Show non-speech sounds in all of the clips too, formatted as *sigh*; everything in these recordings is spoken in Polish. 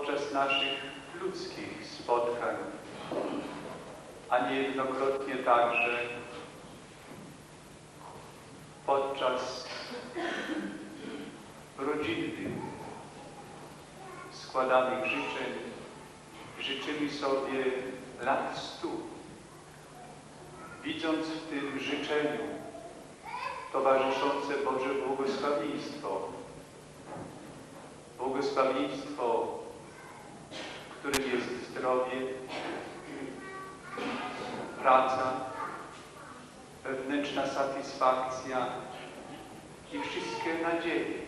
podczas naszych ludzkich spotkań, a niejednokrotnie także podczas rodzinnych składanych życzeń życzymy sobie lat stu, widząc w tym życzeniu towarzyszące Boże błogosławieństwo. Błogosławieństwo, którym jest zdrowie, praca, wewnętrzna satysfakcja i wszystkie nadzieje.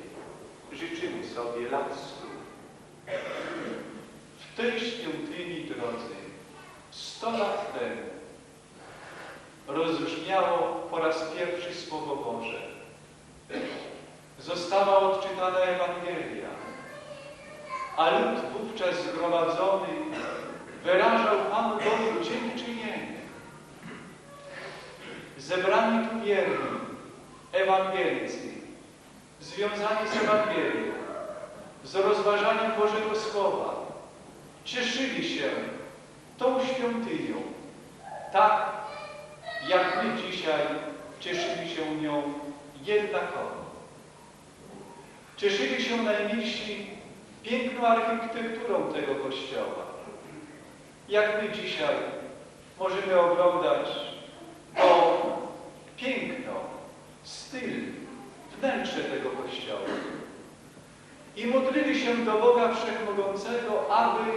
Życzymy sobie lat stu. W tej świątyni, drodzy, sto lat temu rozbrzmiało po raz pierwszy Słowo Boże. Została odczytana Ewangelia, a lud wówczas zgromadzony wyrażał Panu Bogu dziękczynienie. Zebrani tu wierni, ewangelicy, związani z Ewangelią, z rozważaniem Bożego Słowa, cieszyli się tą świątynią, tak jak my dzisiaj cieszymy się nią jednakowo. Cieszyli się najmilsi piękną architekturą tego kościoła. Jak my dzisiaj możemy oglądać to piękno, styl, wnętrze tego kościoła. I modlili się do Boga Wszechmogącego, aby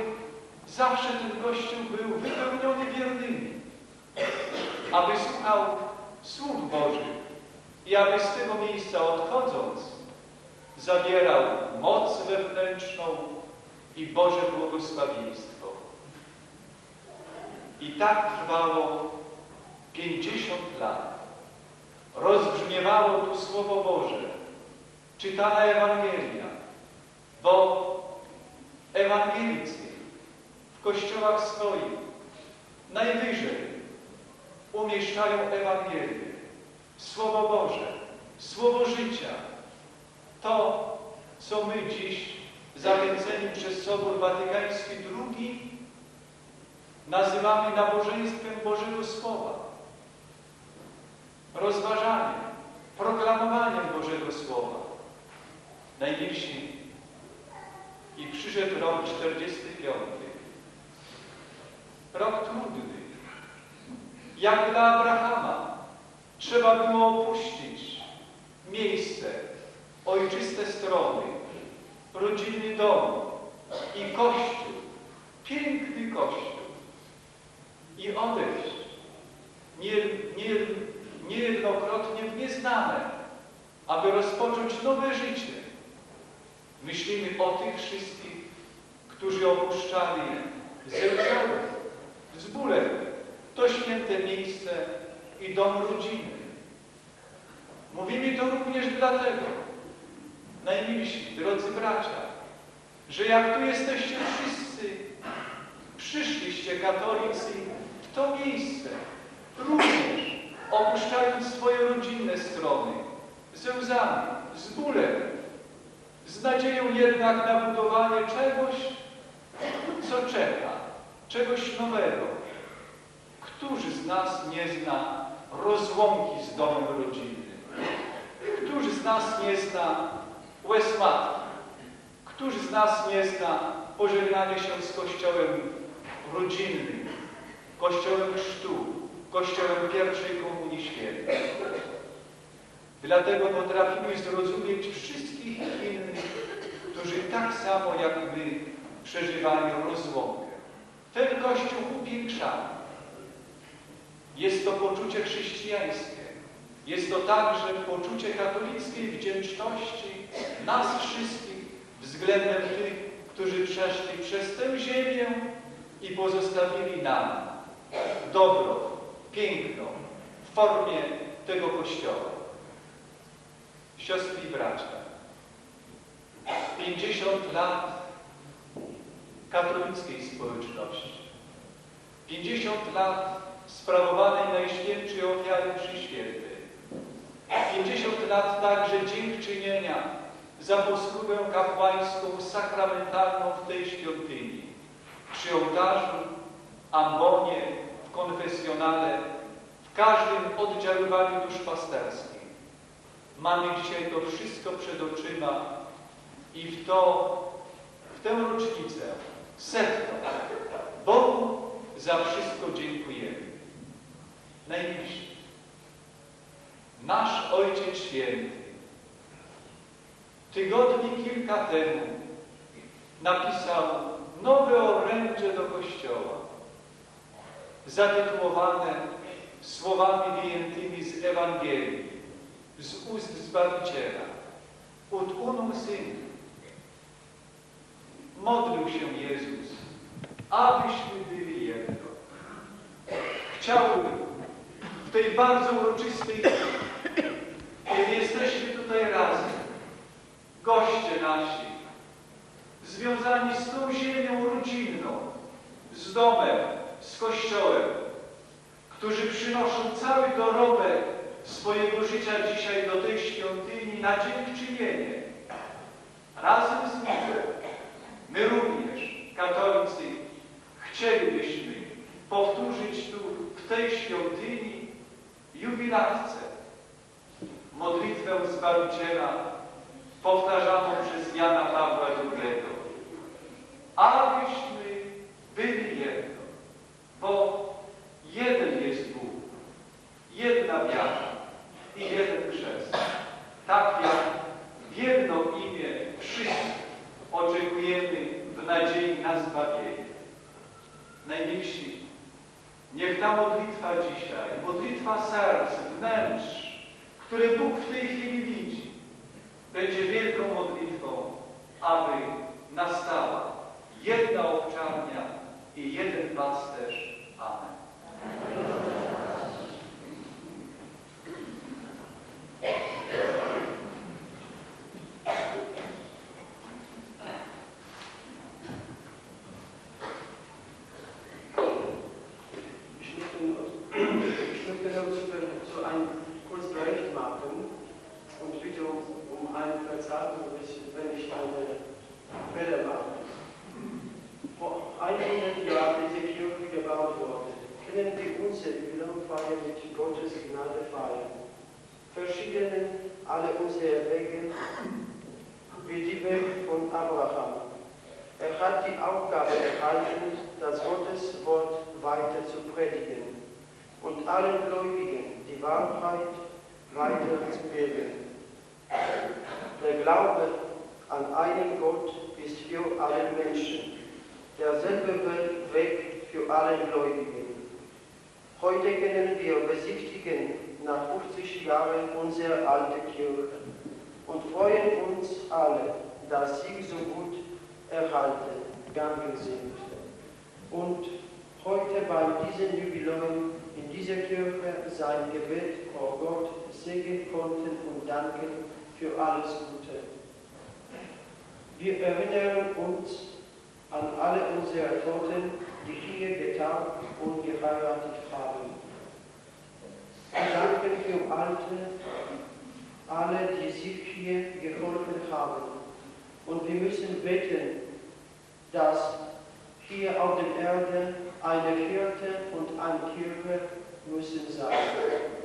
zawsze ten Kościół był wypełniony wiernymi, aby słuchał słów Bożych i aby z tego miejsca odchodząc zabierał moc wewnętrzną i Boże błogosławieństwo. I tak trwało pięćdziesiąt lat. Rozbrzmiewało tu Słowo Boże, czytana Ewangelia, bo ewangelicy w kościołach swoich najwyżej umieszczają Ewangelię, Słowo Boże, Słowo życia. To, co my dziś zachęceni przez Sobór Watykański II nazywamy nabożeństwem Bożego Słowa, rozważaniem, proklamowaniem Bożego Słowa. Najmilsi i przyszedł rok 45. Rok trudny. Jak dla Abrahama trzeba było opuścić miejsce, ojczyste strony, rodzinny dom i kościół, piękny kościół i odejść nie, nie, niejednokrotnie w nieznane, aby rozpocząć nowe życie. Myślimy o tych wszystkich, którzy opuszczali ze łzą, z bólem to święte miejsce i dom rodziny. Mówimy to również dlatego, najmilsi, drodzy bracia, że jak tu jesteście wszyscy, przyszliście katolicy w to miejsce, również opuszczając swoje rodzinne strony, ze łzami, z bólem, z nadzieją jednak na budowanie czegoś, co czeka, czegoś nowego. Którzy z nas nie zna rozłąki z domem rodzinnym? Którzy z nas nie zna łez matki? Którzy z nas nie zna pożegnania się z Kościołem rodzinnym, Kościołem chrztu, Kościołem pierwszej Komunii Świętej? Dlatego potrafimy zrozumieć wszystkich innych, którzy tak samo jak my przeżywają rozłąkę. Ten Kościół upiększamy. Jest to poczucie chrześcijańskie. Jest to także poczucie katolickiej wdzięczności nas wszystkich względem tych, którzy przeszli przez tę ziemię i pozostawili nam dobro, piękno w formie tego Kościoła. Siostry i bracia, 50 lat katolickiej społeczności, 50 lat sprawowanej Najświętszej ofiary przy 50 lat także dziękczynienia za posługę kapłańską sakramentalną w tej świątyni, przy ołtarzu, ambonie, w konfesjonale, w każdym oddziaływaniu duszpasterskim. Mamy dzisiaj to wszystko przed oczyma i w to, w tę rocznicę, setną, Bogu za wszystko dziękujemy. Najmilsi, nasz Ojciec Święty tygodni kilka temu napisał nowe orędzie do Kościoła, zatytułowane słowami wyjętymi z Ewangelii, z ust Zbawiciela. Ut unum syn. Modlił się Jezus, abyśmy byli jedno. Chciałbym w tej bardzo uroczystej chwili, kiedy jesteśmy tutaj razem, goście nasi, związani z tą ziemią rodzinną, z domem, z kościołem, którzy przynoszą cały dorobek swojego życia dzisiaj do tej świątyni na dziękczynienie. Razem z nimi my również, katolicy, chcielibyśmy powtórzyć tu, w tej świątyni, jubilatce, modlitwę Zbawiciela powtarzaną przez Jana Pawła II. Abyśmy byli jedno, bo jeden jest Bóg, jedna wiara i jeden chrzest. Tak jak w jedno imię wszyscy oczekujemy w nadziei na zbawienie. Najmilsi, niech ta modlitwa dzisiaj, modlitwa serc, wnętrz, które Bóg w tej chwili widzi, będzie wielką modlitwą, aby nastała jedna owczarnia i jeden pasterz. Amen. *clears throat* machen und bitte um eine Verzeihung, wenn ich eine Fehler mache. Vor 100 Jahren ist die Kirche gebaut worden. Können wir unsere Jubiläumfeier mit Gottes Gnade feiern? Verschiedene alle unsere Wege, wie die Wege von Abraham. Er hat die Aufgabe erhalten, das Gottes Wort weiter zu predigen und allen Gläubigen die Wahrheit weiter zu geben. Der Glaube an einen Gott ist für alle Menschen derselbe Weg für alle Gläubigen. Heute können wir besichtigen nach 50 Jahren unsere alte Kirche und freuen uns alle, dass sie so gut erhalten gegangen sind. Und heute bei diesem Jubiläum in dieser Kirche sein Gebet vor Gott segnen konnten und danken für alles Gute. Wir erinnern uns an alle unsere Toten, die hier getauft und geheiratet haben. Wir danken für Alte, alle, die sich hier geholfen haben. Und wir müssen beten, dass hier auf der Erde eine Kirche und eine Kirche müssen sein.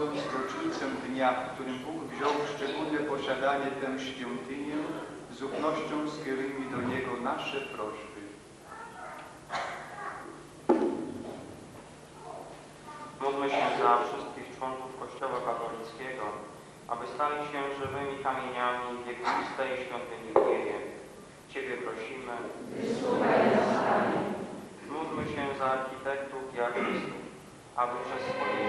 Rocznicę dnia, w którym Bóg wziął w szczególne posiadanie tę świątynię, z ufnością skierujmy do Niego nasze prośby. Módlmy się za wszystkich członków Kościoła katolickiego, aby stali się żywymi kamieniami wiekuistej świątyni w niebie. Ciebie prosimy. Módlmy się za architektów i artystów, aby przez swoje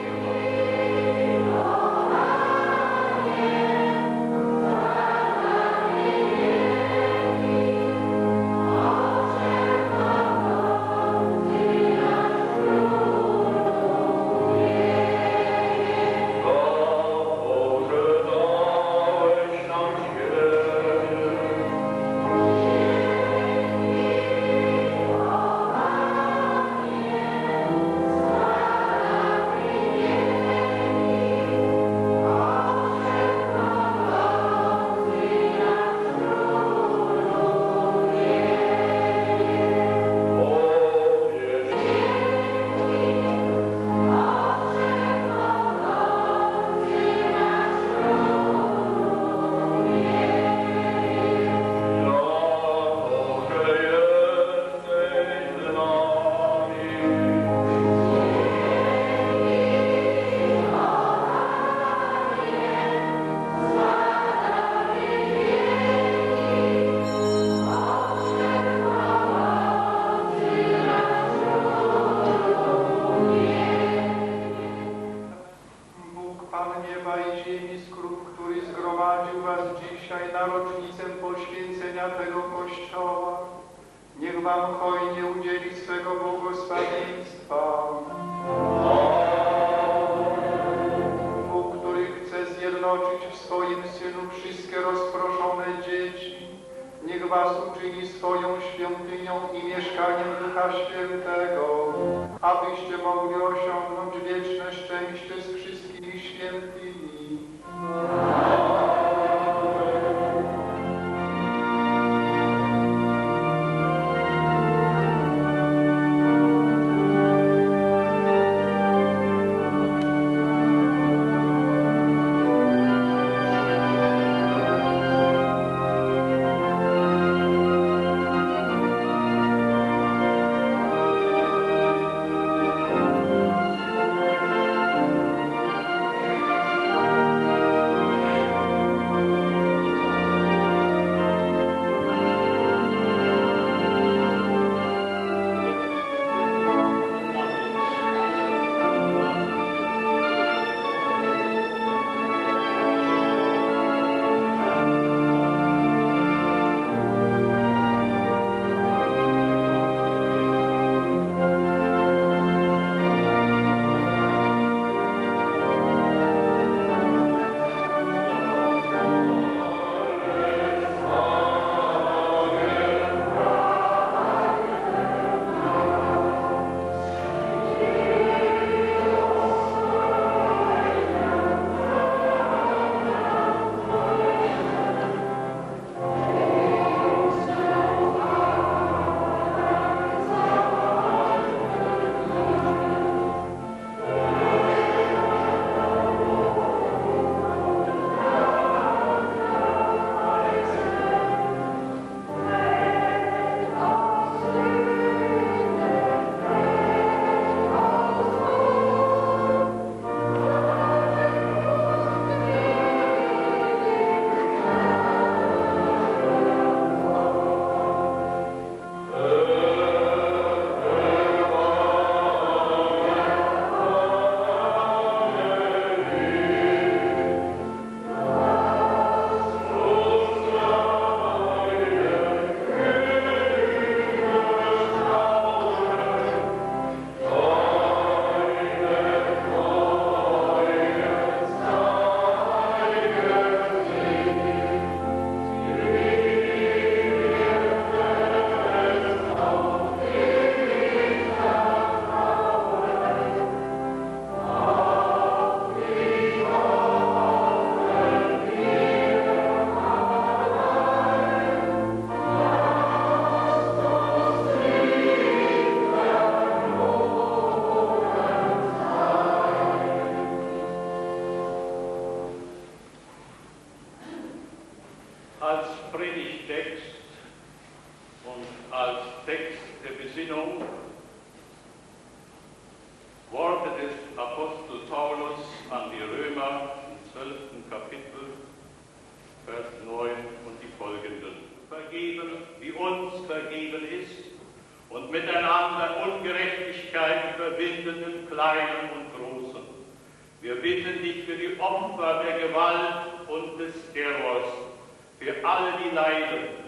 alle, die leiden.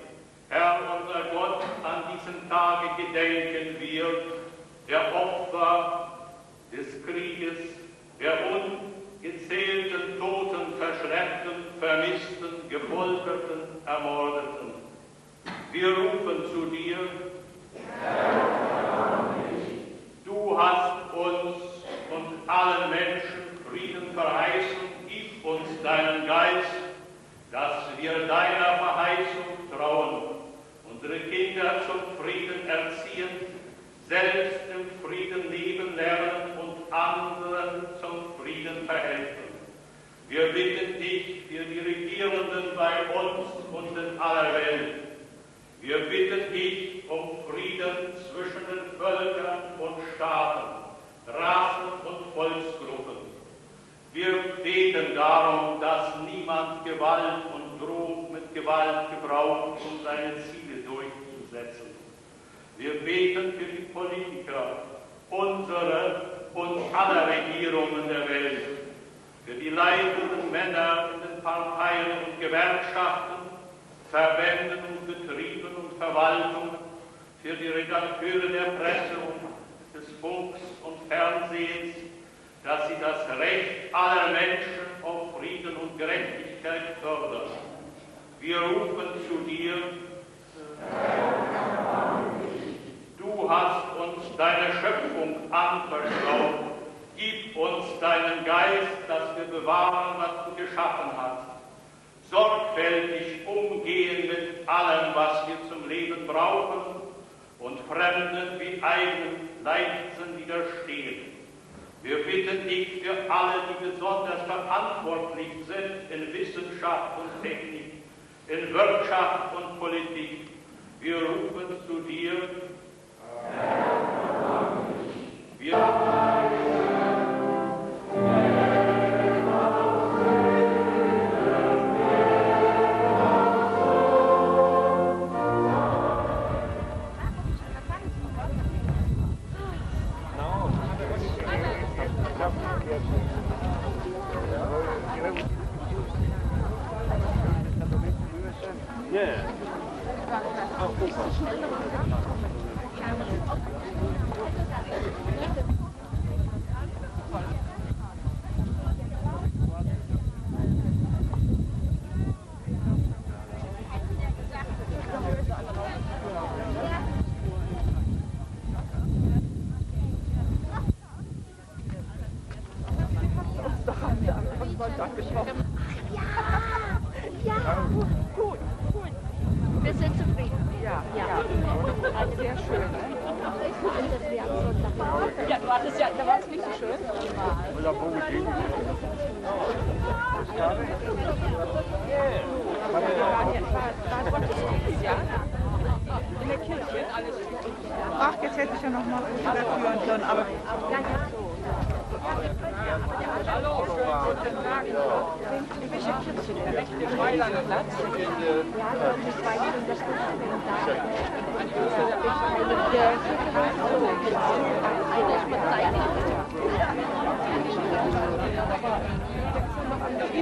Herr, unser Gott, an diesem Tage gedenken wir der Opfer des Krieges, der ungezählten Toten, Verschleppten, Vermissten, Gefolterten, Ermordeten. Wir rufen zu dir, Du hast uns und allen Menschen Frieden verheißen, gib uns deinen Geist, dass wir deiner Verheißung trauen, unsere Kinder zum Frieden erziehen, selbst im Frieden leben lernen und anderen zum Frieden verhelfen. Wir bitten dich für die Regierenden bei uns und in aller Welt. Wir bitten dich um Frieden zwischen den Völkern und Staaten, Rassen und Volksgruppen. Wir beten darum, dass niemand Gewalt und Drohung mit Gewalt gebraucht, um seine Ziele durchzusetzen. Wir beten für die Politiker, unsere und aller Regierungen der Welt, für die leitenden Männer in den Parteien und Gewerkschaften, Verbänden und Betrieben und Verwaltungen, für die Redakteure der Presse und des Funks und Fernsehens, dass sie das Recht aller Menschen auf Frieden und Gerechtigkeit fördern. Wir rufen zu dir, du hast uns deine Schöpfung anvertraut. Gib uns deinen Geist, dass wir bewahren, was du geschaffen hast. Sorgfältig umgehen mit allem, was wir zum Leben brauchen und Fremden wie eigenen Leichtsinn widerstehen. Wir bitten dich für alle, die besonders verantwortlich sind in Wissenschaft und Technik, in Wirtschaft und Politik. Wir rufen zu dir. Wir Dankeschön.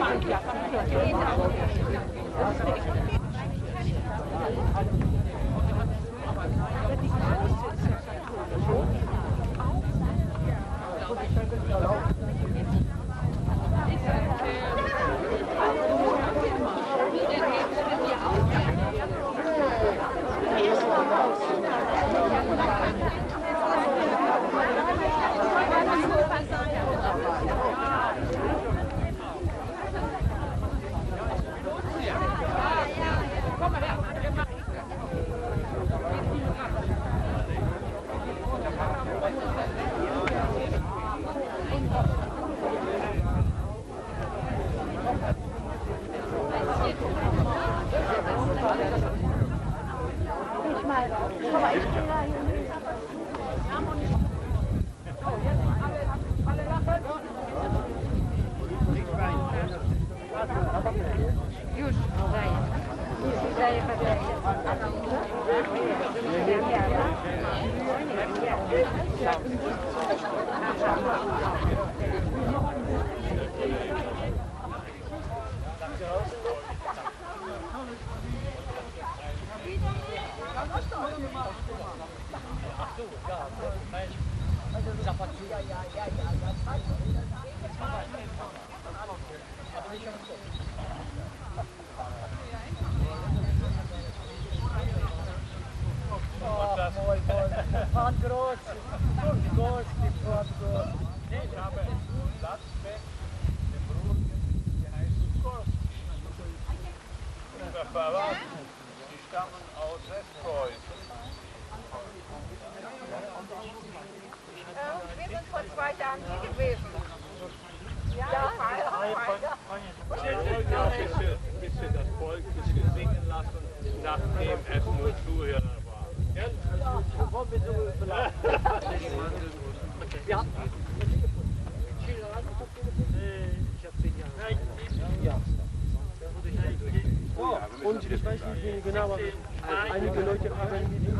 ความเกี่ยวกับเกี่ยวกับ stammen aus Westpreußen. gewesen. Ja, ja, ja. Das Volk ein bisschen lassen, nachdem es nur Zuhörer war. Ja, wollen wir so vielleicht. Ja. Und ich weiß nicht genau, aber einige Leute arbeiten mit